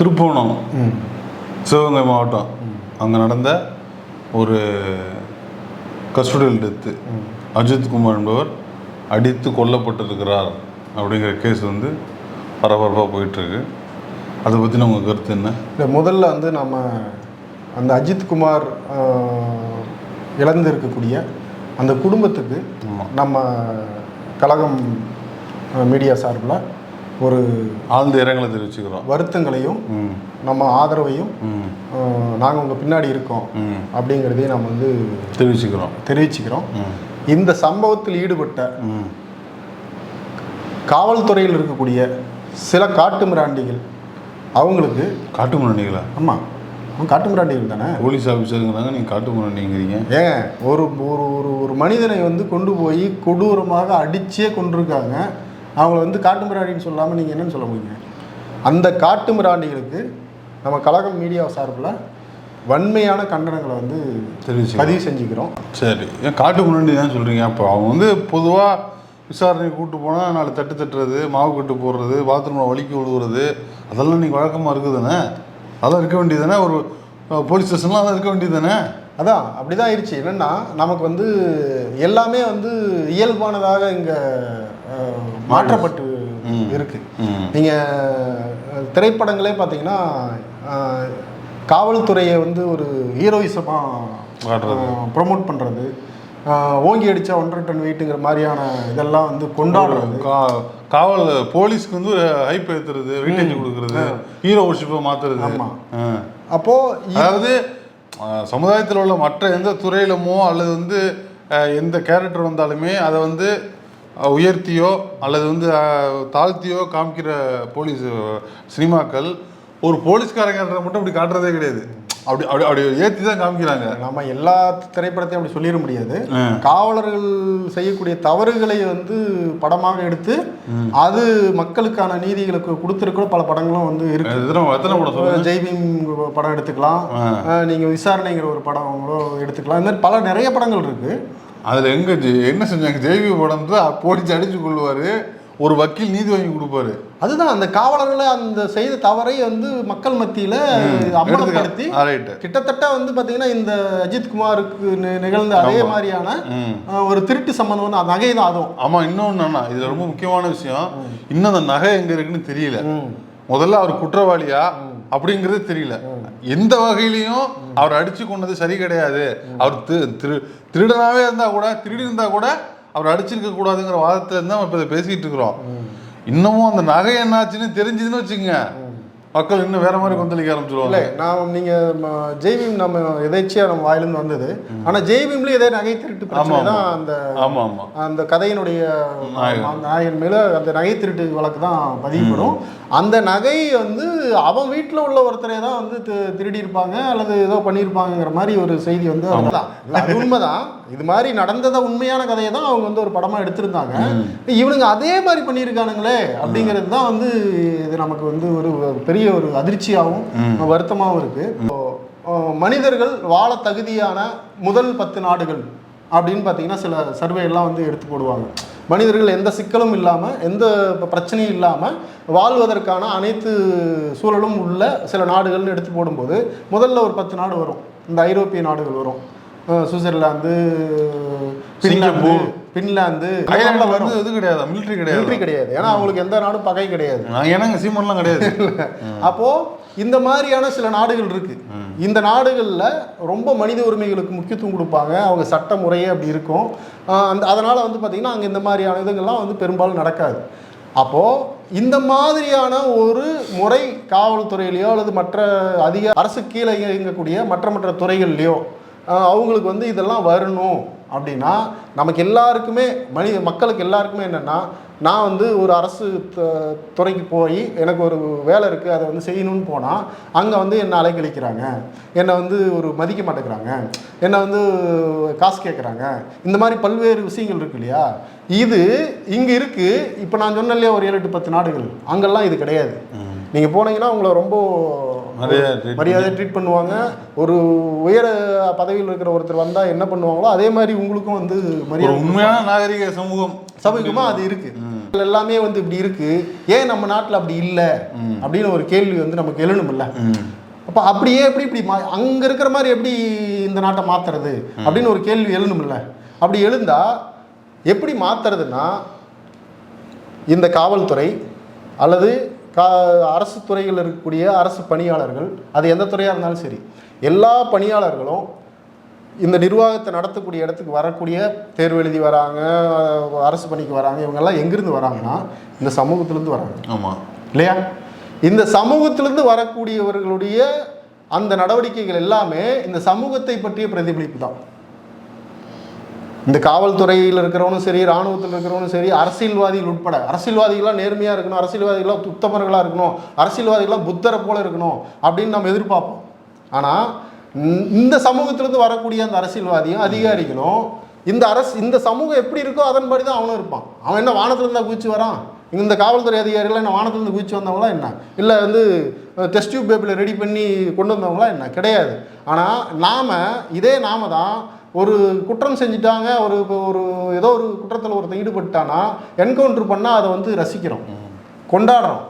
திருப்போணம் சிவகங்கை மாவட்டம். அங்கே நடந்த ஒரு கஸ்டடியல் டெத்து. அஜித் குமார் என்பவர் அடித்து கொல்லப்பட்டிருக்கிறார் அப்படிங்கிற கேஸ் வந்து பரபரப்பாக போயிட்டுருக்கு. அதை பற்றின உங்கள் கருத்து என்ன? இல்லை முதல்ல வந்து நம்ம அந்த அஜித் குமார் இழந்திருக்கக்கூடிய அந்த குடும்பத்துக்கு நம்ம கழகம் மீடியா சார்பில் ஒரு ஆழ்ந்த இரங்கலை தெரிவிச்சுக்கிறோம். வருத்தங்களையும் நம்ம ஆதரவையும் நாங்கள் உங்கள் பின்னாடி இருக்கோம் அப்படிங்கிறதையும் நம்ம வந்து தெரிவிச்சுக்கிறோம். தெரிவிச்சுக்கிறோம். இந்த சம்பவத்தில் ஈடுபட்ட காவல்துறையில் இருக்கக்கூடிய சில காட்டு மிராண்டிகள் அவங்களுக்கு காட்டு முன்னணிகளா ஆமாம் அவங்க காட்டு மிராண்டிகள் தானே? போலீஸ் ஆஃபீஸருங்கிறாங்க நீங்கள் காட்டு முன்னணிங்கிறீங்க ஏங்க ஒரு ஒரு ஒரு ஒரு மனிதனை வந்து கொண்டு போய் கொடூரமாக அடிச்சே கொண்டிருக்காங்க. அவங்கள வந்து காட்டு மிராண்டின்னு சொல்லாமல் நீங்கள் என்னன்னு சொல்ல முடியுங்க? அந்த காட்டு மிராண்டிகளுக்கு நம்ம கழகம் மீடியா சார்பில் வன்மையான கண்டனங்களை வந்து தெரிவிச்சு பதிவு செஞ்சுக்கிறோம். சரி. ஏன் காட்டு முன்னாடி தான் சொல்கிறீங்க அப்போ? அவங்க வந்து பொதுவாக விசாரணை கூட்டு போனால் நாலு தட்டு தட்டுறது மாவு கட்டு போடுறது பாத்ரூமில் வலிக்கு விழுவுறது அதெல்லாம் நீங்கள் வழக்கமாக இருக்குதுதானே? அதெல்லாம் இருக்க வேண்டியதானே ஒரு அஹ், போலீஸ் ஸ்டேஷன்லாம் அதெல்லாம் இருக்க வேண்டியதானே அதான் அப்படிதான் ஆயிடுச்சு. என்னன்னா நமக்கு வந்து எல்லாமே வந்து இயல்பானதாக இங்கே மாற்றப்பட்டு. இருக்கு. நீங்கள் திரைப்படங்களே பார்த்தீங்கன்னா காவல்துறையை வந்து ஒரு ஹீரோயிசமாக. ப்ரொமோட் பண்ணுறது ஓங்கி அடித்தா ஒன்றரை டன் வெயிட்டுங்கிற மாதிரியான இதெல்லாம் வந்து கொண்டாடுறது. கா- காவல் போலீஸ்க்கு வந்து ஹைப் ஏற்றுறது வெயிட்டேஜ் கொடுக்குறது ஹீரோ ஒர்ஷிப்பை மாற்றுறது ஆமா. அப்போது அதாவது சமுதாயத்தில் உள்ள மற்ற எந்த துறையிலுமோ அல்லது வந்து எந்த கேரக்டர் வந்தாலுமே அதை வந்து உயர்த்தியோ அல்லது வந்து தாழ்த்தியோ காமிக்கிற போலீஸ் சினிமாக்கள் ஒரு போலீஸ்காரங்க கேரக்டரை மட்டும் அப்படி காட்டுறதே கிடையாது. அப்படி அப்படி அப்படி ஏற்றி தான் காமிக்கிறாங்க. நம்ம எல்லா திரைப்படத்தையும் அப்படி சொல்லிட முடியாது. காவலர்கள் செய்யக்கூடிய தவறுகளை வந்து படமாக எடுத்து அது மக்களுக்கான நீதிகளுக்கு கொடுத்துருக்கிற பல படங்களும் வந்து இருக்கு. ஜெய்பீம் படம் எடுத்துக்கலாம். ஆ. அஹ் நீங்க விசாரணைங்கிற ஒரு படம் எடுத்துக்கலாம். இந்த மாதிரி பல நிறைய படங்கள் இருக்கு. அதில் எங்கே என்ன செஞ்சாங்க? ஜெய்வி தான் போலீஸ் அடிச்சு கொள்வார் ஒரு வக்கீல் நீதி வாங்கி கொடுப்பாரு. அதுதான் அந்த காவலர்களை அந்த செய்த தவறை வந்து மக்கள் மத்தியில ரைட்டு கிட்டத்தட்ட வந்து பாத்தீங்கன்னா இந்த அஜித் குமாருக்கு நிகழ்ந்த அதே மாதிரியான ஒரு திருட்டு சம்பந்தம் அந்த நகை தான் அதுவும். ஆமா இன்னொன்னு அண்ணா இது ரொம்ப முக்கியமான விஷயம். இன்னும் அந்த நகை எங்க இருக்குன்னு தெரியல. முதல்ல அவர் குற்றவாளியா? அப்படிங்கிறது தெரியல. எந்த வகையிலையும் அவர் அடிச்சு கொண்டது சரி கிடையாது. அவர் திரு திருடனாவே இருந்தா கூட திருடி இருந்தா கூட அவர் அடிச்சிருக்க கூடாதுங்கிற வாதத்துல இருந்தா இப்ப பேசிட்டு இருக்கிறோம். இன்னமும் அந்த நகை என்னாச்சுன்னு தெரிஞ்சதுன்னு வச்சுங்க மக்கள் இன்னும் வேற மாதிரி கொந்தளிக்க இல்ல ஆரம்பிச்சிருவாங்க நான் நீங்க ம- ஜெய்பீம் நம்ம எதேச்சியா நம்ம வாயிலிருந்து வந்தது. ஆனா ஜெய்பீம்ல இதே நகை திருட்டு பிரச்சனை தான் அந்த ஆமா ஆமா. அந்த கதையினுடைய நாயகன். மேல அந்த நகை திருட்டு வழக்கு தான் பதிவுபடும் அந்த நகை வந்து அவன் வீட்டில் உள்ள ஒருத்தரை தான் வந்து திருடி இருப்பாங்க அல்லது ஏதோ பண்ணியிருப்பாங்கங்கிற மாதிரி ஒரு செய்தி வந்து அதுதான். இல்ல, அது உண்மைதான். இது மாதிரி நடந்தத உண்மையான கதையை தான் அவங்க வந்து ஒரு படமா எடுத்திருந்தாங்க. இவனுங்க அதே மாதிரி பண்ணியிருக்கானுங்களே அப்படிங்கிறது தான் வந்து இது நமக்கு வந்து ஒரு பெரிய ஒரு அதிர்ச்சியாகவும் வருத்தமாகவும் இருக்கு. இப்போ, அஹ், மனிதர்கள் வாழ தகுதியான முதல் பத்து நாடுகள் அப்படின்னு பார்த்தீங்கன்னா சில சர்வே எல்லாம் வந்து எடுத்து போடுவாங்க. மனிதர்கள் எந்த சிக்கலும் இல்லாமல் எந்த பிரச்சனையும் இல்லாமல் வாழ்வதற்கான அனைத்து சூழலும் உள்ள சில நாடுகள்னு எடுத்து போடும்போது முதல்ல ஒரு பத்து நாடு வரும். இந்த ஐரோப்பிய நாடுகள் வரும். Switzerland Finland Singapore. பின்லாந்து வரும் வந்து இது கிடையாது? மிலிட்டரி கிடையாது? மிலிட்ரி கிடையாது. ஏன்னா அவங்களுக்கு எந்த நாடும் பகை கிடையாது. என்னங்க சீமன்லாம் கிடையாது. அப்போ இந்த மாதிரியான சில நாடுகள் இருக்கு. இந்த நாடுகளில் ரொம்ப மனித உரிமைகளுக்கு முக்கியத்துவம் கொடுப்பாங்க. அவங்க சட்ட முறையே அப்படி இருக்கும். அந்த அதனால வந்து பார்த்தீங்கன்னா அங்கே இந்த மாதிரியான இதுங்கள்லாம் வந்து பெரும்பாலும் நடக்காது. அப்போ இந்த மாதிரியான ஒரு முறை காவல்துறையிலையோ அல்லது மற்ற அதிக அரசு கீழே இயங்கக்கூடிய மற்ற மற்ற துறைகள்லையோ அவங்களுக்கு வந்து இதெல்லாம் வரணும் அப்படின்னா நமக்கு எல்லாருக்குமே மனித மக்களுக்கு எல்லாருக்குமே என்னென்னா நான் வந்து ஒரு அரசு த- துறைக்கு போய் எனக்கு ஒரு வேலை இருக்குது அதை வந்து செய்யணும்னு போனால் அங்கே வந்து என்னை அலைக்கழிக்கிறாங்க? என்னை வந்து ஒரு மதிக்க மாட்டேங்கிறாங்க. என்னை வந்து காசு கேட்குறாங்க இந்த மாதிரி பல்வேறு விஷயங்கள் இருக்கு இல்லையா? இது இங்கே இருக்குது இப்போ நான் சொன்னேன் இல்லையா ஒரு ஏழு எட்டு பத்து நாடுகள். அங்கெல்லாம் இது கிடையாது. நீங்கள் போனீங்கன்னா உங்களை ரொம்ப நிறைய treat மரியாதை ட்ரீட் பண்ணுவாங்க. ஒரு உயர பதவியில் இருக்கிற ஒருத்தர் வந்தால் என்ன பண்ணுவாங்களோ அதே மாதிரி உங்களுக்கும் வந்து மரியாதை உண்மையான நாகரிக சமூகம். சமூகமாக அது இருக்கு. எல்லாமே வந்து இப்படி இருக்கு. ஏன் நம்ம நாட்டில் அப்படி இல்லை? அப்படின்னு ஒரு கேள்வி வந்து நமக்கு எழணும்ல. ம். அப்போ அப்படியே எப்படி இப்படி மா அங்கே இருக்கிற மாதிரி எப்படி இந்த நாட்டை மாத்துறது? அப்படின்னு ஒரு கேள்வி எழுணும்ல. அப்படி எழுந்தா எப்படி மாத்துறதுன்னா இந்த காவல்துறை அல்லது கா அரசு துறையில் இருக்கக்கூடிய அரசு பணியாளர்கள் அது எந்த துறையாக இருந்தாலும் சரி எல்லா பணியாளர்களும் இந்த நிர்வாகத்தை நடத்தக்கூடிய இடத்துக்கு வரக்கூடிய தேர்வு எழுதி வராங்க அரசு பணிக்கு வராங்க இவங்கெல்லாம் எங்கிருந்து வராங்கன்னா இந்த சமூகத்திலேருந்து வராங்க. ஆமா. இல்லையா? இந்த சமூகத்திலிருந்து வரக்கூடியவர்களுடைய அந்த நடவடிக்கைகள் எல்லாமே இந்த சமூகத்தை பற்றிய பிரதிபலிப்பு தான். இந்த காவல்துறையில் இருக்கிறவனும் சரி இராணுவத்தில் இருக்கிறவனும் சரி அரசியல்வாதிகள் உட்பட அரசியல்வாதிகளாக நேர்மையாக இருக்கணும் அரசியல்வாதிகளாக உத்தமர்களாக இருக்கணும் அரசியல்வாதிகளாக புத்தரை போல இருக்கணும் அப்படின்னு நம்ம எதிர்பார்ப்போம். ஆனால் இந்த சமூகத்திலேருந்து வரக்கூடிய அந்த அரசியல்வாதியும் அதிகாரிகளும் இந்த அரசு இந்த சமூகம் எப்படி இருக்கோ அதன்படி தான் அவனும் இருப்பான். அவன் என்ன வானத்திலிருந்தா குதிச்சு வரான்? இந்த காவல்துறை அதிகாரிகள் என்ன வானத்துலேருந்து குதிச்சு வந்தவங்களா என்ன? இல்லை வந்து டெஸ்ட் டியூப் பேப்பில் ரெடி பண்ணி கொண்டு வந்தவங்களா என்ன? கிடையாது. ஆனால் நாம் இதே நாம தான் ஒரு குற்றம் செஞ்சுட்டாங்க ஒரு ஒரு ஏதோ ஒரு குற்றத்தில் ஒருத்தன் ஈடுபட்டானா என்கவுண்டர் பண்ணால் அதை வந்து ரசிக்கிறோம். கொண்டாடுறோம்.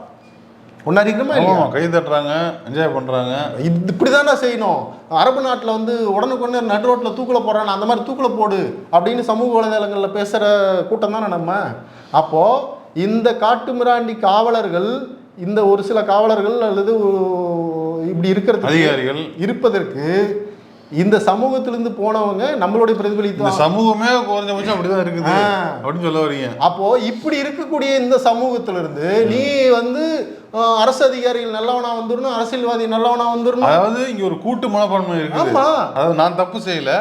கொண்டாடிக்கிறோமா இல்லையா? கை தட்டுறாங்க என்ஜாய் பண்றாங்க. இது இப்படி செய்யணும். அரபு நாட்டில் வந்து உடனுக்குடனே நடு ரோட்டில் தூக்கில் போடுறான் அந்த மாதிரி தூக்கில் போடு அப்படின்னு சமூக வலைதளங்களில் பேசுகிற கூட்டம் தானே நம்ம? அப்போது இந்த காட்டுமிராண்டி காவலர்கள் இந்த ஒரு சில காவலர்கள் அல்லது இப்படி இருக்கிறது அதிகாரிகள். இருப்பதற்கு இந்த சமூகத்திலிருந்து போனவங்க நம்மளுடைய பிரதிபலித்து சமூகமே குறைஞ்சபட்சம் அப்படிதான் இருக்குது. அப்படின்னு சொல்ல வரீங்க. அப்போ இப்படி இருக்கக்கூடிய இந்த சமூகத்திலிருந்து நீ வந்து அரசு அதிகாரிகள் நல்லவனா வந்துடணும் அரசியல்வாதி நல்லவனா வந்துடணும் அதாவது இங்க ஒரு கூட்டு மனப்பான்மை இருக்குது. ஆமா. அதாவது நான் தப்பு செய்யல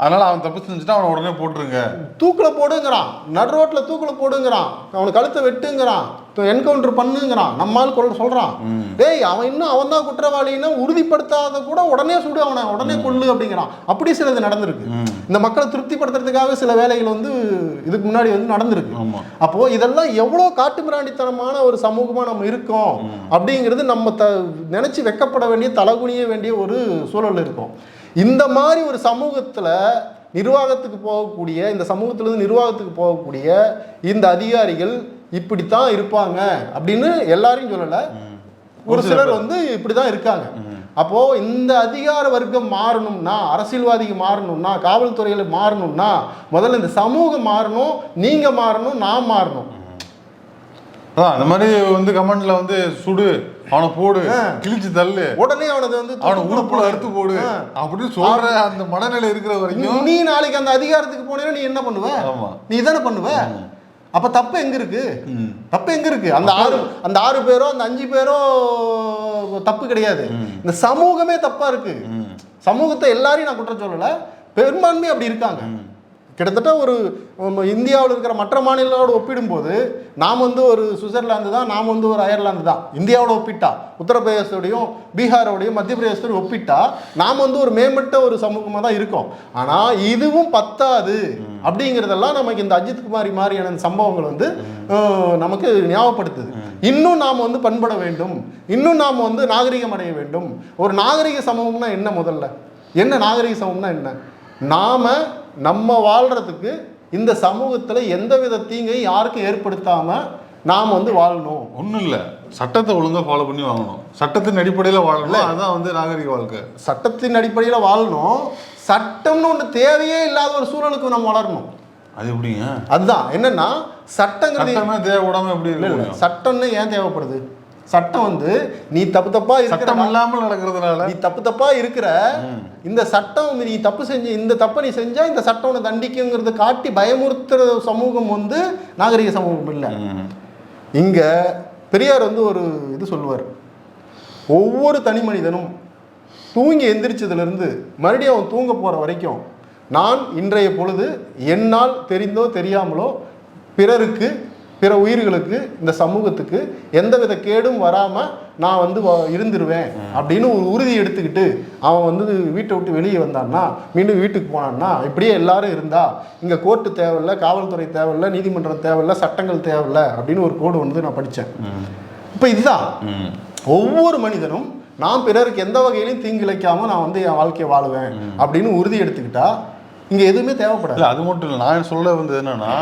அதனால அவன் தப்பு செஞ்சுட்டா அவனை உடனே போட்டுருங்க. தூக்கில் போடுங்கிறான். நடு ரோட்டில் தூக்கில் போடுங்கிறான். அவனுக்கு கழுத்தை வெட்டுங்கிறான். என்கவுண்டர் பண்ணுங்கிறான். நம்மால் கொள்ள சொல்கிறான் டேய் அவன் இன்னும் அவன் தான் குற்றவாளின்னு உறுதிப்படுத்தாத கூட உடனே சுடு அவனை உடனே கொல்லு அப்படிங்கிறான். அப்படி சிலது நடந்திருக்கு. இந்த மக்களை திருப்திப்படுத்துறதுக்காக சில வேலைகள் வந்து இதுக்கு முன்னாடி வந்து நடந்திருக்கு. அப்போ இதெல்லாம் எவ்வளோ காட்டுமிராண்டித்தனமான ஒரு சமூகமா நம்ம இருக்கோம் அப்படிங்கிறது நம்ம த நினைச்சு வெக்கப்பட வேண்டிய தலகுனிய வேண்டிய ஒரு சூழல் இருக்கும். இந்த மாதிரி ஒரு சமூகத்துல நிர்வாகத்துக்கு போகக்கூடிய இந்த சமூகத்திலிருந்து நிர்வாகத்துக்கு போகக்கூடிய இந்த அதிகாரிகள் இப்படித்தான் இருப்பாங்க அப்படின்னு எல்லாரையும் சொல்லல. ஒரு சிலர் வந்து இப்படிதான் இருக்காங்க. அப்போ இந்த அதிகார வர்க்கம் மாறணும்னா அரசியல்வாதிக்கு மாறணும்னா காவல்துறையில மாறணும்னா முதல்ல இந்த சமூகம் மாறணும் நீங்க மாறணும் நான் மாறணும். அதான் அந்த மாதிரி வந்து கமெண்ட்ல வந்து சுடு அவனை போடு கிழிச்சு தள்ளு. உடனே அவனது வந்து அவனை உறுப்புல. அறுத்து போடு அப்படின்னு சொல்ற அந்த மனநிலை இருக்கிற வரைக்கும் நீ நாளைக்கு அந்த அதிகாரத்துக்கு போனேன்னா நீ என்ன பண்ணுவ? நீ தானே பண்ணுவ? அப்ப தப்பு எங்க இருக்கு. தப்பு எங்க இருக்கு? அந்த ஆறு அந்த ஆறு பேரோ அந்த அஞ்சு பேரோ தப்பு கிடையாது. இந்த சமூகமே தப்பா இருக்கு. சமூகத்தை எல்லாரையும் நான் குற்றம் சொல்லல. பெரும்பான்மை அப்படி இருக்காங்க. கிட்டத்தட்ட ஒரு இந்தியாவில் இருக்கிற மற்ற மாநிலங்களோடு ஒப்பிடும்போது நாம் வந்து ஒரு சுவிட்சர்லாந்து தான் நாம் வந்து ஒரு அயர்லாந்து தான். இந்தியாவோட ஒப்பிட்டா உத்தரப்பிரதேசத்தோடையும் பீகாரோடையும் மத்திய பிரதேசத்தோடையும் ஒப்பிட்டா நாம் வந்து ஒரு மேம்பட்ட ஒரு சமூகமாக தான் இருக்கோம். ஆனால் இதுவும் பத்தாது. அப்படிங்கிறதெல்லாம் நமக்கு இந்த அஜித் குமாரி மாதிரியான சம்பவங்கள் வந்து நமக்கு ஞாபகப்படுத்துது. இன்னும் நாம் வந்து பண்பட வேண்டும். இன்னும் நாம் வந்து நாகரிகம் அடைய வேண்டும். ஒரு நாகரிக சமூகம்னா என்ன முதல்ல? என்ன நாகரிக சமூகம்னா என்ன? நாம நம்ம வாழ்றதுக்கு இந்த சமூகத்துல எந்தவித தீங்கையும் யாருக்கும் ஏற்படுத்தாம நாம் வந்து வாழணும். ஒண்ணும் இல்ல. சட்டத்தை ஒழுங்கா ஃபாலோ பண்ணி வாங்கணும். சட்டத்தின் அடிப்படையில வாழணும். அதான் வந்து நாகரிக வாழ்க்கை. சட்டத்தின் அடிப்படையில் வாழணும். சட்டம்னு ஒன்று தேவையே இல்லாத ஒரு சூழலுக்கு நம்ம வளரணும். அது எப்படிங்க? அதுதான். என்னன்னா சட்டங்கிறது சட்டமே தேவைப்படாம எப்படி இல்ல, சட்டம்னு ஏன் தேவைப்படுது? சட்டம் வந்து நீ தப்பு தப்பா சட்டம் இல்லாமல் நடக்கிறதுனால? நீ தப்பு தப்பா இருக்கிற இந்த சட்டம் நீ தப்பு செஞ்சு இந்த தப்பை நீ செஞ்சா இந்த சட்டம் உன்னை தண்டிக்குங்கிறது காட்டி பயமுறுத்துற சமூகம் வந்து நாகரிக சமூகம் இல்லை. இங்க பெரியார் வந்து ஒரு இது சொல்லுவார். ஒவ்வொரு தனி மனிதனும் தூங்கி எந்திரிச்சதுலேருந்து மறுபடியும் அவன் தூங்க போகிற வரைக்கும் நான் இன்றைய பொழுது என்னால் தெரிந்தோ தெரியாமலோ பிறருக்கு பிற உயிர்களுக்கு இந்த சமூகத்துக்கு எந்தவித கேடும் வராமல் நான் வந்து இருந்துருவேன் அப்படின்னு ஒரு உறுதி எடுத்துக்கிட்டு அவன் வந்து வீட்டை விட்டு வெளியே வந்தான்னா மீண்டும் வீட்டுக்கு போனான்னா இப்படியே எல்லாரும் இருந்தா இங்கே கோர்ட்டு தேவையில்ல காவல்துறை தேவையில்ல நீதிமன்றம் தேவையில்ல சட்டங்கள் தேவையில்ல அப்படின்னு ஒரு கோடு வந்து நான் படித்தேன். இப்போ இதுதான். ஒவ்வொரு மனிதனும் நான் பிறருக்கு எந்த வகையிலும் தீங்கு இழைக்காம நான் வந்து என் வாழ்க்கையை வாழுவேன் அப்படின்னு உறுதி எடுத்துக்கிட்டா இங்க எதுவுமே தேவைப்படாது. அது மட்டும் இல்லை. நான் சொல்ல வந்து என்னன்னா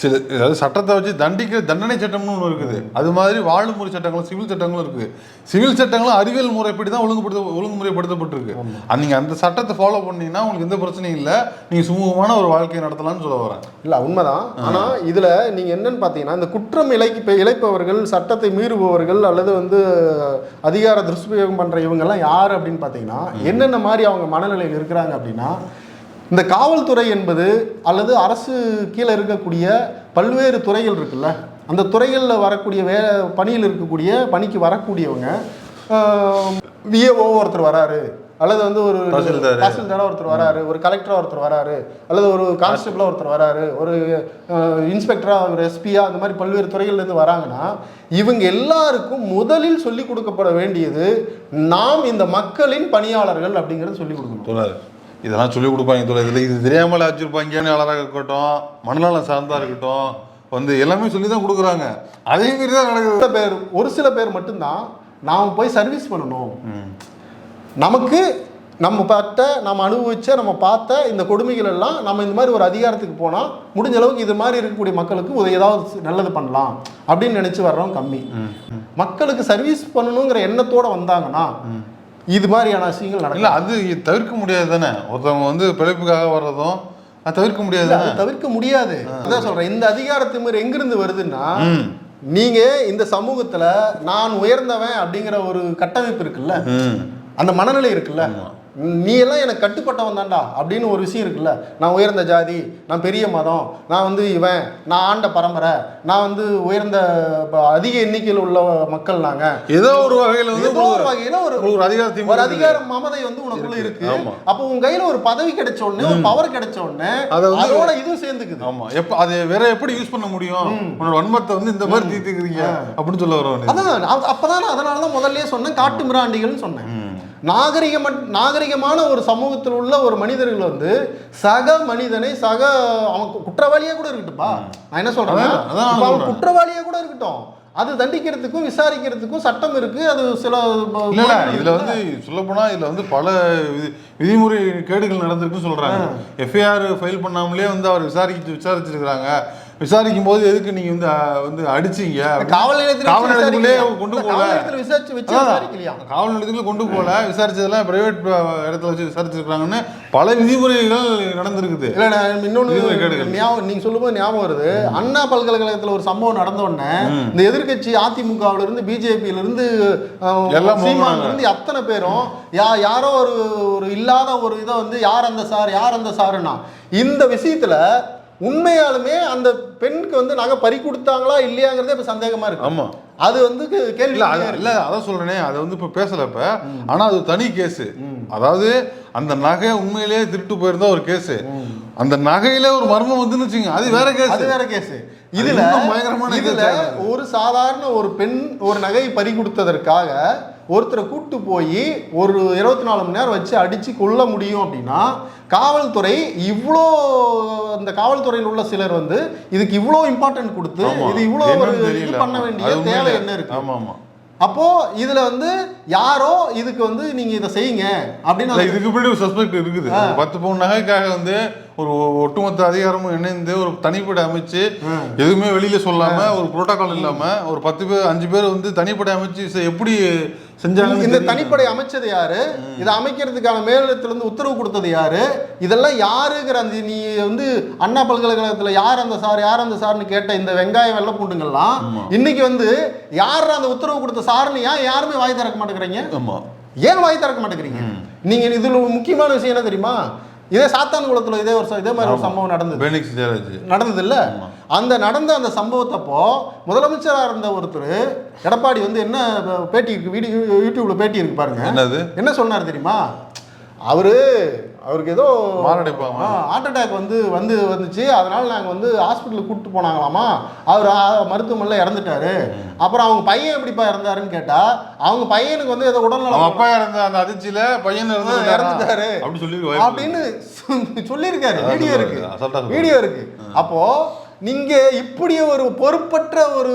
சில அதாவது சட்டத்தை வச்சு தண்டிக்கிற தண்டனை சட்டம்னு ஒன்று இருக்குது. அது மாதிரி வாழும் முறை சட்டங்களும் சிவில் சட்டங்களும் இருக்குது. சிவில் சட்டங்களும் அறிவியல் முறைப்படி தான் ஒழுங்குபடுத்த ஒழுங்குமுறைப்படுத்தப்பட்டிருக்கு. நீங்கள் அந்த சட்டத்தை ஃபாலோ பண்ணீங்கன்னா உங்களுக்கு எந்த பிரச்சனையும் இல்லை. நீங்கள் சுமூகமான ஒரு வாழ்க்கையை நடத்தலாம்னு சொல்ல வரேன். இல்ல உண்மைதான். ஆனா இதுல நீங்க என்னன்னு பாத்தீங்கன்னா இந்த குற்றம் இழைக்கு இப்ப இழைப்பவர்கள் சட்டத்தை மீறுபவர்கள் அல்லது வந்து அதிகார துஷ்பிரயோகம் பண்ற இவங்க எல்லாம் யாரு அப்படின்னு பாத்தீங்கன்னா என்னென்ன மாதிரி அவங்க மனநிலையில் இருக்கிறாங்க அப்படின்னா இந்த காவல்துறை என்பது அல்லது அரசு கீழே இருக்கக்கூடிய பல்வேறு துறைகள் இருக்குல்ல. அந்த துறைகளில் வரக்கூடிய வே பணியில் இருக்கக்கூடிய பணிக்கு வரக்கூடியவங்க விஏஓ ஒருத்தர் வராரு. அல்லது வந்து ஒரு தாசில்தார். தாசில்தாரா ஒருத்தர் வராரு ஒரு கலெக்டரா ஒருத்தர் வராரு அல்லது ஒரு கான்ஸ்டபிளா ஒருத்தர் வராரு ஒரு இன்ஸ்பெக்டரா ஒரு எஸ்பியா அந்த மாதிரி பல்வேறு துறைகள்ல இருந்து வராங்கன்னா இவங்க எல்லாருக்கும் முதலில் சொல்லிக் கொடுக்கப்பட வேண்டியது நாம் இந்த மக்களின் பணியாளர்கள் அப்படிங்கறது சொல்லிக் கொடுக்கணும். இதெல்லாம் சொல்லி கொடுப்பாங்க தோழர். இதில் இது தெரியாமல் வச்சிருப்பாங்க பணியாளராக இருக்கட்டும் மனநலம் சார்ந்தா இருக்கட்டும் வந்து எல்லாமே சொல்லி தான் கொடுக்குறாங்க. அதே மாரி தான் நடக்குது. சில பேர் ஒரு சில பேர் மட்டும்தான் நாம் போய் சர்வீஸ் பண்ணணும். நமக்கு நம்ம பார்த்த நம்ம அனுபவிச்ச நம்ம பார்த்த இந்த கொடுமைகள் எல்லாம் நம்ம இந்த மாதிரி ஒரு அதிகாரத்துக்கு போனால் முடிஞ்ச அளவுக்கு இது மாதிரி இருக்கக்கூடிய மக்களுக்கு ஒரு ஏதாவது நல்லது பண்ணலாம் அப்படின்னு நினச்சி வர்றவங்க கம்மி. மக்களுக்கு சர்வீஸ் பண்ணணுங்கிற எண்ணத்தோட வந்தாங்கன்னா இது மாதிரியான விஷயங்கள் நடக்கும் இல்ல அது தவிர்க்க முடியாது தானே? ஒருத்தவங்க வந்து பிழைப்புக்காக வர்றதும் தவிர்க்க முடியாது தவிர்க்க முடியாது. அதான் சொல்றேன் இந்த அதிகாரத்து மாதிரி எங்கிருந்து வருதுன்னா. நீங்க இந்த சமூகத்துல நான் உயர்ந்தவன் அப்படிங்கிற ஒரு கட்டமைப்பு இருக்குல்ல. அந்த மனநிலை இருக்குல்ல? நீ எல்லாம் எனக்கு கட்டுப்பட்டவன் தான்டா அப்படின்னு ஒரு விஷயம் இருக்குல்ல. நான் உயர்ந்த ஜாதி நான் பெரிய மதம் நான் வந்து இவன் நான் ஆண்ட பரம்பரை நான் வந்து உயர்ந்த அதிக எண்ணிக்கையில் உள்ள மக்கள் நாங்க. ஏதோ ஒரு வகையில வந்து ஏதோ ஒரு வகையில ஒரு ஒரு அதிகாரத்தையும் ஒரு அதிகாரம் மமதை வந்து உனக்குள்ள இருக்கு. அப்போ உன் கையில ஒரு பதவி கிடைச்ச உடனே ஒரு பவர் கிடைச்ச உடனே அதோட இதுவும் சேர்ந்துக்குது. ஆமா. எப்ப அது வேற எப்படி யூஸ் பண்ண முடியும்? உன்னோட வன்மத்தை வந்து இந்த மாதிரி தீர்த்துக்கிறீங்க அப்படின்னு சொல்ல வரவன் அதான் அப்ப- அப்பதான் நான் அதனால தான் முதல்லயே சொன்னேன் காட்டு மிராண்டிகள்னு சொன்னேன். நாகரிகம் நாகரிகமான ஒரு சமூகத்தில் உள்ள ஒரு மனிதர்கள் வந்து சக மனிதனை சக அவன் கு- குற்றவாளியா கூட இருக்கட்டும்பா. நான் என்ன இப்ப அவன் சொல்றேன். குற்றவாளியா கூட இருக்கட்டும். அது தண்டிக்கிறதுக்கும் விசாரிக்கிறதுக்கும் சட்டம் இருக்கு. அது சில இல்ல இதுல. வந்து சொல்ல போனா இதுல வந்து பல விதி- விதிமுறை கேடுகள் நடந்திருக்குன்னு சொல்றாங்க. எஃப்ஐஆர் ஃபைல் பண்ணாமலே வந்து அவர் விசாரிச்சு விசாரிச்சிருக்காங்க விசாரிக்கும் போது எதுக்கு நீங்க வந்து வந்து அடிச்சீங்க காவல் நிலையத்தில் காவல் நிலையத்துக்குள்ளே? கொண்டு நிலையத்தில் விசாரிச்சு வச்சு காவல் நிலையத்துக்குள்ள கொண்டு போல விசாரிச்சதெல்லாம் பிரைவேட் இடத்துல வச்சு விசாரிச்சிருக்காங்கன்னு பல விதிமுறைகள் நடந்திருக்குது. இல்ல கேடுகள். ஞாபகம் நீங்க சொல்லும்போது ஞாபகம் வருது. அண்ணா பல்கலைக்கழகத்துல ஒரு சம்பவம் நடந்த உடனே இந்த எதிர்க்கட்சி அதிமுகவுல இருந்து பிஜேபியில இருந்து. இருந்து அத்தனை பேரும் யா யாரோ ஒரு ஒரு இல்லாத ஒரு இதை வந்து யார் அந்த சார் யார் அந்த சாருன்னா இந்த விஷயத்துல உண்மையாலுமே அந்த பெண்ணுக்கு வந்து நகை பறி கொடுத்தாங்களா இல்லையாங்கிறதே இப்ப சந்தேகமா இருக்கு. ஆமா. அது வந்து கேள்வி இல்ல அது இல்ல அதான் சொல்றேனே அதை வந்து இப்ப பேசல இப்ப. ஆனா அது தனி கேஸ் அதாவது அந்த நகை உண்மையிலேயே திருட்டு போயிருந்தா ஒரு கேஸ் அந்த நகையில ஒரு மர்மம் வந்துன்னு வச்சுங்க அது வேற கேஸ் அது வேற கேஸ் இதுல பயங்கரமான இதுல. ஒரு சாதாரண ஒரு பெண் ஒரு நகை பறி கொடுத்ததற்காக ஒருத்தரை கூட்டு போய் ஒரு இருபத்தி நாலு மணி நேரம் வச்சு அடிச்சு கொல்ல முடியும் அப்படின்னா காவல்துறை இவ்வளோ இந்த காவல்துறையில் உள்ள சிலர் வந்து இதுக்கு இவ்வளோ இம்பார்ட்டன்ட் கொடுத்து. இது இவ்வளோ ஒரு இது. பண்ண. வேண்டிய தேவை என்ன இருக்கு ஆமா ஆமா அப்போ இதுல வந்து யாரோ இதுக்கு வந்து நீங்க இதை செய்யுங்க அப்படின்னு அந்த- இதுக்கு பின்னாடி ஒரு சஸ்பெக்ட் இருக்குது பத்து பவுன் நகைக்காக வந்து ஒரு ஒட்டுமொத்த அதிகாரமும் இணைந்து ஒரு தனிப்படை அமைச்சு எதுவுமே வெளியில சொல்லாம ஒரு புரோட்டோகால் இல்லாம ஒரு பத்து பேர் அஞ்சு பேர் வந்து தனிப்படை அமைச்சு எப்படி செஞ்சாங்க இந்த தனிப்படை அமைச்சது யாரு? இதை அமைக்கிறதுக்கான மேலிடத்துல இருந்து உத்தரவு கொடுத்தது யாரு? இதெல்லாம் யாருங்கிற அந்த நீ வந்து அண்ணா பல்கலைக்கழகத்துல யார் அந்த சார் யார் அந்த சார்னு கேட்ட இந்த வெங்காயம் வெள்ளை பூண்டுங்கள்லாம் இன்னைக்கு வந்து யார் அந்த உத்தரவு கொடுத்த சார்னு ஏன் யாருமே வாய் திறக்க மாட்டேங்கிறீங்க? ஏன் வாய் திறக்க மாட்டேங்கிறீங்க? நீங்க இதுல முக்கியமான விஷயம் என்ன தெரியுமா? இதே சாத்தான் குளத்துல இதே ஒரு இதே மாதிரி ஒரு சம்பவம் நடந்தது நடந்தது இல்ல அந்த நடந்த அந்த சம்பவத்தப்போ முதலமைச்சரா இருந்த ஒருத்தர் எடப்பாடி வந்து என்ன பேட்டி இருக்கு வீடியோ யூடியூப்ல பேட்டி இருக்கு பாருங்க என்னது என்ன சொன்னார் தெரியுமா அவரு அவருக்கு ஏதோ மாரடைப்பாமா? ஹார்ட் அட்டாக் வந்து வந்து வந்துச்சு அதனால நாங்க வந்து ஹாஸ்பிட்டலுக்கு கூப்பிட்டு போனாங்களாமா அவர் மருத்துவமனையில இறந்துட்டாரு அப்புறம் அவங்க பையன் எப்படிப்பா இறந்தாருன்னு கேட்டா அவங்க பையனுக்கு வந்து ஏதோ உடல்நலம் அப்பா இறந்த அந்த அதிர்ச்சியில பையன் இறந்து இறந்துட்டாரு. அப்படி சொல்லி அப்படின்னு சொல்லியிருக்காரு வீடியோ. இருக்கு. வீடியோ இருக்கு அப்போ நீங்க இப்படி ஒரு பொறுப்பற்ற ஒரு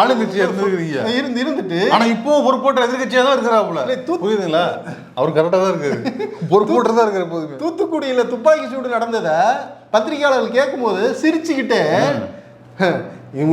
ஆளுங்கட்சி இருந்திருக்கிறீங்க. இருந்து இருந்துட்டு ஆனா இப்பவும் பொறுப்போட்ட எதிர்கட்சியா தான் இருக்கிறாப்புல. புரியுதுங்களா? அவர் கரெக்டா தான் இருக்காரு. பொறுப்போட்டு தான் இருக்காரு எப்போதுமே. தூத்துக்குடியில துப்பாக்கி சூடு நடந்ததை பத்திரிகையாளர்கள் கேட்கும்போது சிரிச்சுக்கிட்டே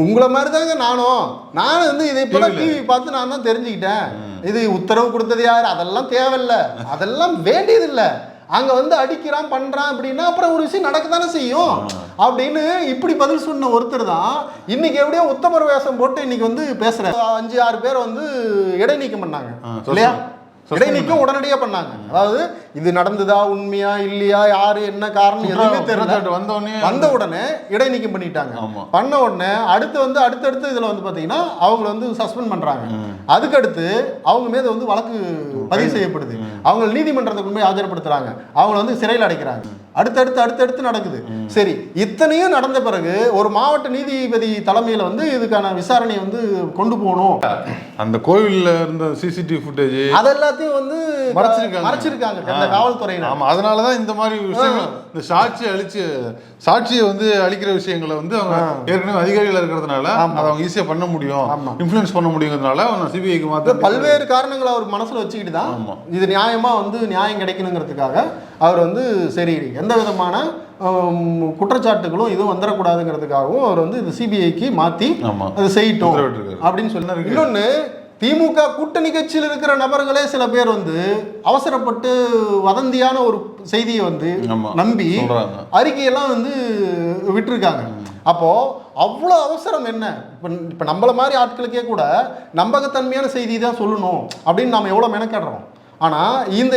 உங்களை மாதிரி தாங்க நானும் நான் வந்து இதை இப்ப TV ல. டிவி பார்த்து நான் தான் தெரிஞ்சுக்கிட்டேன். இது உத்தரவு கொடுத்தது யார்? அதெல்லாம் தேவையில்ல. அதெல்லாம் வேண்டியதில்லை. அங்க வந்து அடிக்கிறான் பண்றான் அப்படின்னா அப்புறம் ஒரு விஷயம் நடக்க தானே செய்யும் அப்படின்னு இப்படி பதில் சொன்ன ஒருத்தர் தான் இன்னைக்கு எப்படியோ உத்தமர் வேஷம் போட்டு இன்னைக்கு வந்து பேசுற அஞ்சு ஆறு பேர் வந்து இடைநீக்கம் பண்ணாங்க இல்லையா? இடைநீக்கம் உடனடியா பண்ணாங்க. அதாவது இது நடந்ததா உண்மையா இல்லையா யாரு என்ன காரணம் எதுவுமே தெரியல. குற்றச்சாட்டு வந்த உடனே வந்த உடனே இடைநீக்கம் பண்ணிட்டாங்க. பண்ண உடனே அடுத்து வந்து அடுத்தடுத்து இதுல வந்து பாத்தீங்கன்னா அவங்கள வந்து சஸ்பெண்ட் பண்றாங்க. அதுக்கு அடுத்து அவங்க மீது வந்து வழக்கு பதிவு செய்யப்படுது. அவங்க நீதிமன்றத்துக்கு கொண்டு போய் ஆஜர்படுத்துறாங்க. அவங்கள வந்து சிறையில் அடைக்கிறாங்க. அடுத்தடுத்து அடுத்தடுத்து நடக்குது. சரி இத்தனையும் நடந்த பிறகு ஒரு மாவட்ட நீதிபதி தலைமையில வந்து இதுக்கான விசாரணையை வந்து கொண்டு போகணும். அந்த கோவில்ல இருந்த சிசிடிவி ஃபுட்டேஜ் அதெல்லாத்தையும் வந்து மறைச்சிருக்காங்க. மறைச்சிருக்காங்க. அந்த காவல்துறையினர் ஆமா அதனாலதான் இந்த மாதிரி விஷயங்கள் இந்த சாட்சி அழிச்சு சாட்சியை வந்து அழிக்கிற விஷயங்களை வந்து அவங்க ஏற்கனவே அதிகாரிகள் இருக்கிறதுனால அதை அவங்க ஈஸியா பண்ண முடியும். இன்ஃப்ளூயன்ஸ் பண்ண முடியுங்கிறதுனால அவங்க சிபிஐக்கு மாத்த பல்வேறு காரணங்களை அவர் மனசுல வச்சுக்கிட்டு தான். இது நியாயமா வந்து நியாயம் கிடைக்கணுங்கிறதுக்காக அவர் வந்து சரி எந்த விதமான குற்றச்சாட்டுகளும் இதுவும் வந்துடக்கூடாதுங்கிறதுக்காகவும் அவர் வந்து இது சிபிஐக்கு மாத்தி ஆமா. அது செய்யட்டும். அப்படின்னு சொல்லி இன்னொன்னு திமுக கூட்டணி கட்சியில் இருக்கிற நபர்களே சில பேர் வந்து அவசரப்பட்டு வதந்தியான ஒரு செய்தியை வந்து. நம்பி. அறிக்கையெல்லாம் வந்து விட்டுருக்காங்க அப்போ அவ்வளோ அவசரம் என்ன இப்போ இப்போ நம்மள மாதிரி ஆட்களுக்கே கூட நம்பகத்தன்மையான செய்தி தான் சொல்லணும் அப்படின்னு நாம எவ்வளோ மெனக்கடுறோம் ஆனால் இந்த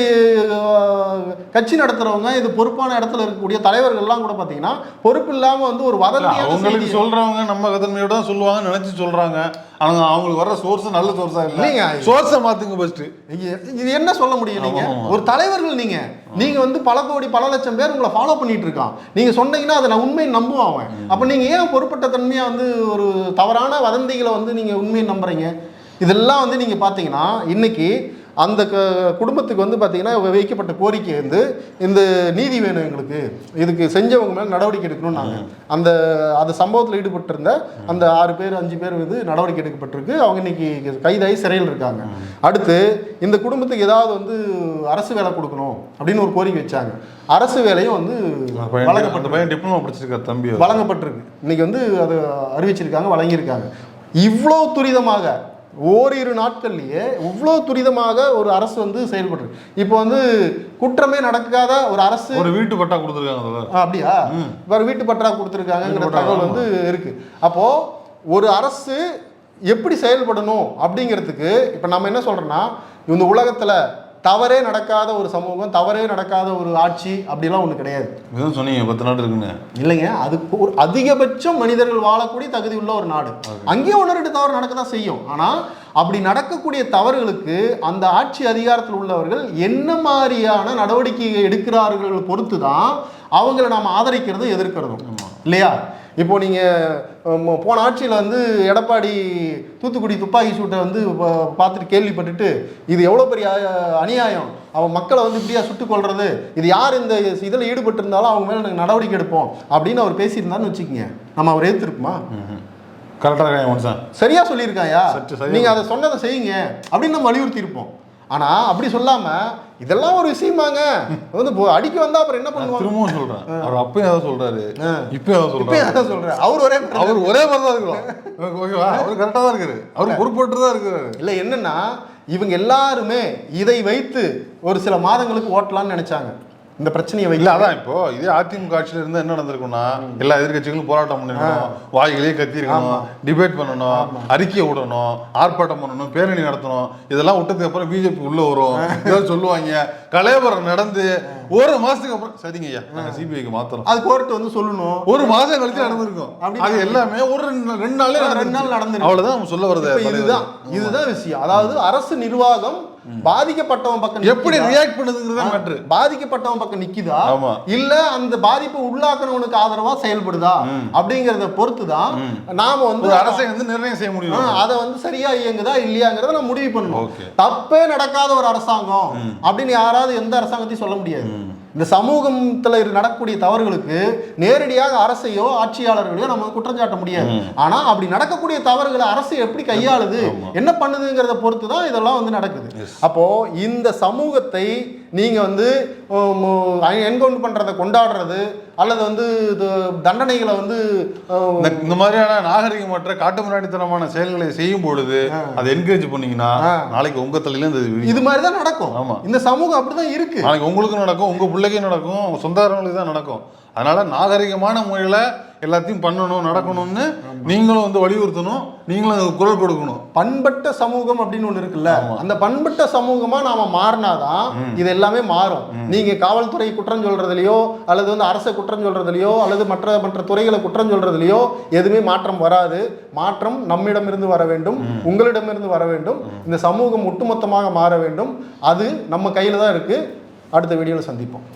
கட்சி நடத்துறவங்க இது பொறுப்பான இடத்துல இருக்கக்கூடிய தலைவர்கள்லாம் கூட பார்த்தீங்கன்னா பொறுப்பு இல்லாமல் வந்து ஒரு வதந்தியான அவங்களுக்கு செய்தி சொல்றவங்க நம்ம கதன்மையோட தான் சொல்லுவாங்க நினைச்சு சொல்றாங்க. ஆனா அவங்களுக்கு வர்ற சோர்ஸ் நல்ல சோர்ஸா இல்ல. இல்லைங்க. சோர்ஸை மாத்துங்க ஃபர்ஸ்ட் இது- என்ன சொல்ல முடியும் நீங்க? ஆமா, ஆமா. ஒரு தலைவர்கள் நீங்க. நீங்க வந்து பல கோடி பல லட்சம் பேர் உங்களை ஃபாலோ பண்ணிட்டு இருக்கான். நீங்க சொன்னீங்கன்னா அதை நான் உண்மையை நம்புவான் அவன். அப்ப நீங்க ஏன் பொறுப்பட்ட தன்மையா வந்து ஒரு தவறான வதந்திகளை வந்து நீங்க உண்மையை நம்புறீங்க? இதெல்லாம் வந்து நீங்க பாத்தீங்கன்னா இன்னைக்கு அந்த க- குடும்பத்துக்கு வந்து பார்த்தீங்கன்னா வைக்கப்பட்ட கோரிக்கை வந்து இந்த நீதி வேணும் எங்களுக்கு. இதுக்கு செஞ்சவங்க மேலே நடவடிக்கை எடுக்கணும் நாங்கள் அந்த அந்த சம்பவத்தில் ஈடுபட்டிருந்த அந்த ஆறு பேர் அஞ்சு பேர் வந்து நடவடிக்கை எடுக்கப்பட்டிருக்கு. அவங்க இன்னைக்கு கைதாகி சிறையில் இருக்காங்க. அடுத்து இந்த குடும்பத்துக்கு ஏதாவது வந்து அரசு வேலை கொடுக்கணும் அப்படின்னு ஒரு கோரிக்கை வச்சாங்க. அரசு வேலையும் வந்து வழங்கப்பட்டு பையன் டிப்ளமோ படிச்சிருக்காரு தம்பி. வழங்கப்பட்டிருக்கு. இன்னைக்கு வந்து அது அறிவிச்சிருக்காங்க வழங்கியிருக்காங்க. இவ்வளோ துரிதமாக ஓரிரு நாட்கள்லயே இவ்வளோ துரிதமாக ஒரு அரசு வந்து செயல்படுறது இப்போ வந்து குற்றமே நடக்காத ஒரு அரசு ஒரு வீட்டு பட்டா கொடுத்துருக்காங்க அப்படியா? வேற வீட்டு பட்டா, தகவல் வந்து இருக்கு. அப்போ ஒரு அரசு எப்படி செயல்படணும் அப்படிங்கிறதுக்கு இப்போ நம்ம என்ன சொல்றோம்னா இந்த உலகத்துல தவறே நடக்காத ஒரு சமூகம் தவறே நடக்காத ஒரு ஆட்சி அப்படிலாம் ஒன்று கிடையாது. இதுதான் சொன்னீங்க பத்து நாள் இருக்குன்னு. இல்லைங்க அதுக்கு ஒரு அதிகபட்சம் மனிதர்கள் வாழக்கூடிய தகுதி உள்ள ஒரு நாடு. அங்கேயும் ஒன்று ரெண்டு தவறு நடக்க தான் செய்யும். ஆனால் அப்படி நடக்கக்கூடிய தவறுகளுக்கு அந்த ஆட்சி அதிகாரத்தில் உள்ளவர்கள் என்ன மாதிரியான நடவடிக்கை எடுக்கிறார்கள் பொறுத்து தான் அவங்கள நாம் ஆதரிக்கிறதும் எதிர்க்கிறதும். இல்லையா? இப்போ நீங்கள் போன ஆட்சியில் வந்து எடப்பாடி தூத்துக்குடி துப்பாக்கி சூட்டை வந்து பார்த்துட்டு கேள்விப்பட்டுட்டு இது எவ்வளோ பெரிய அநியாயம்? அவன் மக்களை வந்து இப்படியா சுட்டுக் கொல்றது? இது யார் இந்த இதில் ஈடுபட்டிருந்தாலும் அவங்க மேலே நாங்கள் நடவடிக்கை எடுப்போம் அப்படின்னு அவர் பேசியிருந்தான்னு வச்சுக்கோங்க. நம்ம அவர் எதிர்த்திருப்போமா கரெக்டாக இருக்காங்க மனுஷன் சரியா சொல்லியிருக்காயா? சற்று சரியா நீங்க அதை சொன்னதை செய்யுங்க அப்படின்னு நம்ம வலியுறுத்தி இருப்போம் ஆனா அப்படி சொல்லாம இதெல்லாம் ஒரு விஷயமாங்க. வந்து அடிக்க வந்தா அப்புறம் என்ன பண்ணுவாங்க? திரும்பவும் சொல்றேன். அவர் அப்பயும் அதான் சொல்றாரு. இப்பயும் இப்ப சொல்றாரு. சொல்றேன் அவர் ஒரே அவர் ஒரே மாதிரி தான் இருக்கிறோம் ஓகேவா? அவர் கரெக்டாக தான் இருக்காரு. அவர் பொறுப்பேற்று தான் இருக்கிறாரு. இல்ல என்னன்னா இவங்க எல்லாருமே இதை வைத்து ஒரு சில மாதங்களுக்கு ஓட்டலாம்னு நினைச்சாங்க. இந்த பிரச்சனையை இல்ல அதான் இப்போ இதே அதிமுக ஆட்சியில இருந்தா என்ன நடந்திருக்கும்னா எல்லா எதிர்க்கட்சிகளும் போராட்டம் பண்ணிருக்கணும் வாய்களே கத்தி இருக்கணும் டிபேட் பண்ணணும் அறிக்கை விடணும் ஆர்ப்பாட்டம் பண்ணணும் பேரணி நடத்தணும் இதெல்லாம் விட்டதுக்கு அப்புறம் பிஜேபி உள்ள வரும். ஏதாவது சொல்லுவாங்க. கலையபுரம் நடந்து ஒரு மாசத்துக்கு அப்புறம் சரிங்க ஐயா நாங்க சிபிஐக்கு மாத்துறோம். அது கோர்ட் வந்து சொல்லணும். ஒரு மாசம் கழிச்சு நடந்திருக்கும். அது எல்லாமே ஒரு ரெண்டு நாள் ரெண்டு நாளே நடந்திருக்கு. அவ்வளவுதான் நம்ம சொல்ல வருது இதுதான். இதுதான் விஷயம். அதாவது அரசு நிர்வாகம் பாதிக்கப்பட்டவன் பக்கம் எப்படி? ரியாக்ட் பண்ணுதுங்கிறதா மேட்ரு பாதிக்கப்பட்டவன் பக்கம் நிக்குதா. இல்ல அந்த பாதிப்பை உள்ளாக்குறவனுக்கு ஆதரவா செயல்படுதா? அப்படிங்கறத பொறுத்து தான் நாம வந்து அரசை வந்து நிர்ணயம் செய்ய முடியும். அதை வந்து சரியா இயங்குதா இல்லையாங்கிறத நம்ம முடிவு Okay. தப்பே நடக்காத ஒரு அரசாங்கம் அப்படின்னு யாராவது எந்த அரசாங்கத்தையும் சொல்ல முடியாது. இந்த சமூகத்துல நடக்கக்கூடிய தவறுகளுக்கு நேரடியாக அரசையோ ஆட்சியாளர்களையோ நம்ம குற்றம் சாட்ட முடியாது. ஆனா அப்படி நடக்கக்கூடிய தவறுகளை அரசு எப்படி கையாளுது? என்ன பண்ணுதுங்கிறத பொறுத்து தான் இதெல்லாம் வந்து நடக்குது. அப்போ இந்த சமூகத்தை நீங்க வந்து என்கவுண்ட் பண்றதை கொண்டாடுறது அல்லது வந்து இது தண்டனைகளை வந்து இந்த மாதிரியான நாகரிகமற்ற காட்டுமிராண்டித்தனமான செயல்களை செய்யும் பொழுது அதை என்கரேஜ் பண்ணீங்கன்னா நாளைக்கு உங்க தலையில இந்த விழி- இது மாதிரி தான் நடக்கும். ஆமா. இந்த சமூகம் அப்படிதான் இருக்கு. நாளைக்கு உங்களுக்கும் நடக்கும் உங்க பிள்ளைக்கும் நடக்கும் சொந்தக்காரங்களுக்கு தான் நடக்கும். அதனால நாகரிகமான முறையில எல்லாத்தையும் பண்ணணும் நடக்கணும்னு நீங்களும் வந்து வலியுறுத்தணும் நீங்களும் குரல் கொடுக்கணும். பண்பட்ட சமூகம் அப்படின்னு ஒண்ணு இருக்குல்ல அந்த பண்பட்ட சமூகமா நாம மாறினாதான் இது எல்லாமே மாறும். நீங்க காவல்துறை குற்றம் சொல்றதுலயோ அல்லது வந்து அரசை குற்றம் சொல்றதுலயோ அல்லது மற்ற மற்ற துறைகளை குற்றம் சொல்றதுலயோ எதுவுமே மாற்றம் வராது. மாற்றம் நம்மிடமிருந்து வர வேண்டும் உங்களிடமிருந்து வர வேண்டும். இந்த சமூகம் ஒட்டுமொத்தமாக மாற வேண்டும். அது நம்ம கையில தான் இருக்கு. அடுத்த வீடியோவில் சந்திப்போம்.